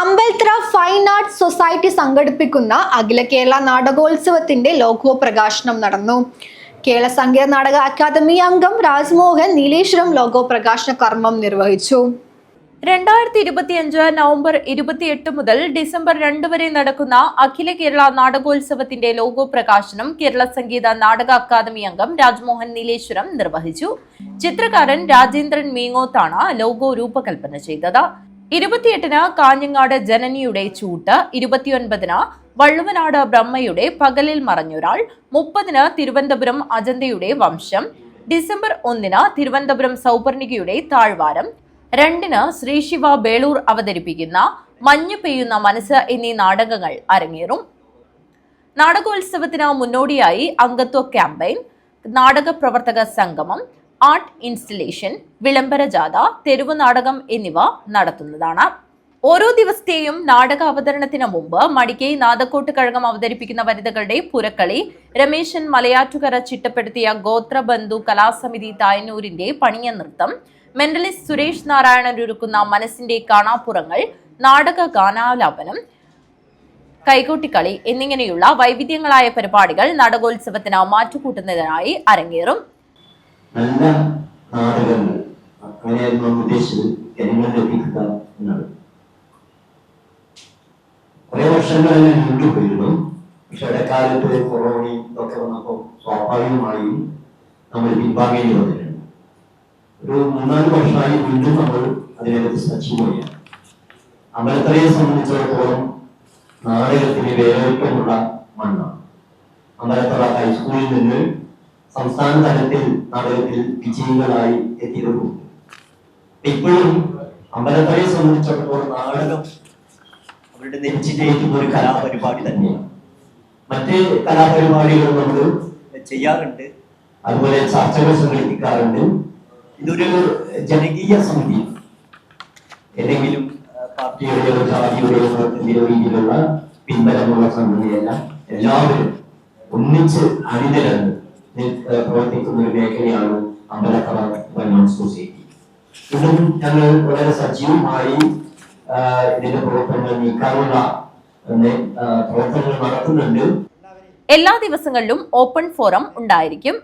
അമ്പൽത്ര fine arts society സംഘടിപ്പിക്കുന്ന അഖില Kerala നാടകോത്സവത്തിന്റെ logo പ്രകാശനം നടന്നു. കേരള സംഗീത നാടക അക്കാദമി അംഗം രാജ്മോഹൻ നീലേശ്വരം ലോഗോ പ്രകാശന കർമ്മം നിർവഹിച്ചു. രണ്ടായിരത്തി ഇരുപത്തിയഞ്ച് നവംബർ ഇരുപത്തിയെട്ട് മുതൽ ഡിസംബർ രണ്ട് വരെ നടക്കുന്ന അഖില കേരള നാടകോത്സവത്തിന്റെ ലോഗോ പ്രകാശനം കേരള സംഗീത നാടക അക്കാദമി അംഗം രാജ്മോഹൻ നീലേശ്വരം നിർവഹിച്ചു. ചിത്രകാരൻ രാജേന്ദ്രൻ മീങ്ങോത്താണ് ലോഗോ രൂപകൽപ്പന ചെയ്തത്. ഇരുപത്തിയെട്ടിന് കാഞ്ഞങ്ങാട് ജനനിയുടെ ചൂട്ട് ഇരുപത്തിയൊൻപതിന് വള്ളുവനാട് ബ്രഹ്മയുടെ പകലിൽ മറഞ്ഞൊരാൾ മുപ്പതിന് തിരുവനന്തപുരം അജന്തയുടെ വംശം ഡിസംബർ ഒന്നിന് തിരുവനന്തപുരം സൗപർണികയുടെ താഴ്വാരം രണ്ടിന് ശ്രീശിവ ബേളൂർ അവതരിപ്പിക്കുന്ന മഞ്ഞു പെയ്യുന്ന മനസ്സ് എന്നീ നാടകങ്ങൾ അരങ്ങേറും. നാടകോത്സവത്തിന് മുന്നോടിയായി അംഗത്വ ക്യാമ്പയിൻ നാടക പ്രവർത്തക സംഗമം ആർട്ട് ഇൻസ്റ്റലേഷൻ വിളംബര ജാഥ തെരുവ് നാടകം എന്നിവ നടത്തുന്നതാണ്. ഓരോ ദിവസത്തെയും നാടക അവതരണത്തിന് മുമ്പ് മടിക്കൈ നാദക്കോട്ട് കഴകം അവതരിപ്പിക്കുന്ന വനിതകളുടെ പുരക്കളി രമേശൻ മലയാറ്റുകര ചിട്ടപ്പെടുത്തിയ ഗോത്രബന്ധു കലാസമിതി തായന്നൂരിന്റെ പണിയ നൃത്തം മെന്റലിസ്റ്റ് സുരേഷ് നാരായണൻ ഒരുക്കുന്ന മനസ്സിന്റെ കാണാപ്പുറങ്ങൾ നാടക ഗാനാലാപനം കൈകൊട്ടിക്കളി എന്നിങ്ങനെയുള്ള വൈവിധ്യങ്ങളായ പരിപാടികൾ നാടകോത്സവത്തിന് മാറ്റുകൂട്ടുന്നതിനായി അരങ്ങേറും. നല്ല നാടകങ്ങൾ അങ്ങനെയായിരുന്നു നമ്മൾ ഉദ്ദേശിച്ചത്. ജനങ്ങളിൽ എത്തിക്കുക എന്നാണ് കുറെ വർഷങ്ങളിൽ മുന്നോട്ട് പോയിരുന്നു പക്ഷെ ഇടക്കാലത്ത് കൊറോണയും ഒക്കെ വന്നപ്പോൾ സ്വാഭാവികമായും നമ്മൾ പിൻവാങ്ങേണ്ടി വന്നിട്ടുണ്ട്. ഒരു മൂന്നാൽ വർഷമായി വീണ്ടും നമ്മൾ അതിനകത്ത് സജീവമാണ് അമ്പലത്തറയെ സംബന്ധിച്ചിടത്തോളം നാടകത്തിന് വേരോറ്റമുള്ള മണ്ണാണ്. അമ്പലത്തറ ഹൈസ്കൂളിൽ നിന്ന് സംസ്ഥാന തലത്തിൽ നാടകത്തിൽ വിജയികളായി എത്തിയിരുന്നു. ഇപ്പോഴും അമ്പലത്തറയെ സംബന്ധിച്ചിടത്തോളം നാടകം അവരുടെ നെഞ്ചിലേറ്റുന്ന ഒരു കലാപരിപാടി തന്നെയാണ്. മറ്റ് കലാപരിപാടികൾ നമ്മൾ ചെയ്യാറുണ്ട്. അതുപോലെ ചർച്ചകൾ സംഘടിപ്പിക്കാറുണ്ട് ഇതൊരു ജനകീയ സമിതി. ഏതെങ്കിലും പാർട്ടിയുടെയോ ജാതിയുടെയോ മതത്തിന്റെയോ രീതിയിലുള്ള പിൻബലമുള്ള സംഗതിയല്ല. എല്ലാവരും ഒന്നിച്ച് അണിനിരന്ന് പ്രവർത്തിക്കുന്ന ഒരു മേഖലയാണ് അമ്പലത്തറ വന്യം സൊസൈറ്റി. ഇതും ഞങ്ങൾ വളരെ സജീവമായി ഇതിന്റെ പ്രവർത്തനങ്ങൾ നീക്കാനുള്ള പ്രവർത്തനങ്ങൾ നടത്തുന്നുണ്ട്. എല്ലാ ദിവസങ്ങളിലും ഓപ്പൺ ഫോറം ഉണ്ടായിരിക്കും.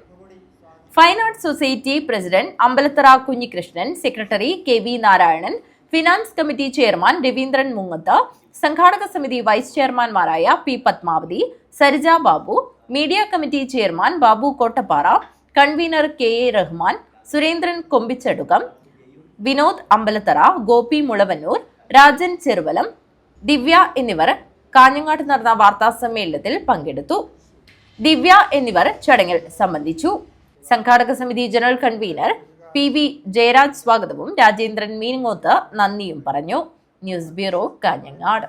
Fine arts society president Ambalathara Kunhikrishnan secretary K V Narayanan finance committee chairman Raveendran Mungath സംഘാടക സമിതി vice ചെയർമാൻമാരായ P Padmavathi Sarija Babu media committee chairman Babu Kottappara convener K A Rahman Surendran Kombichadukam Vinod Ambalathara Gopi Mulavannur Rajan Cheruvalam Divya എന്നിവർ കാഞ്ഞങ്ങാട്ട് നടന്ന വാർത്താ സമ്മേളനത്തിൽ പങ്കെടുത്തു. ദിവ്യ എന്നിവർ ചടങ്ങിൽ സംബന്ധിച്ചു. സംഘാടക സമിതി general convener P V Jayaraj സ്വാഗതവും രാജേന്ദ്രൻ മീനങ്ങോത്ത് നന്ദിയും പറഞ്ഞു. News bureau Kanhangad.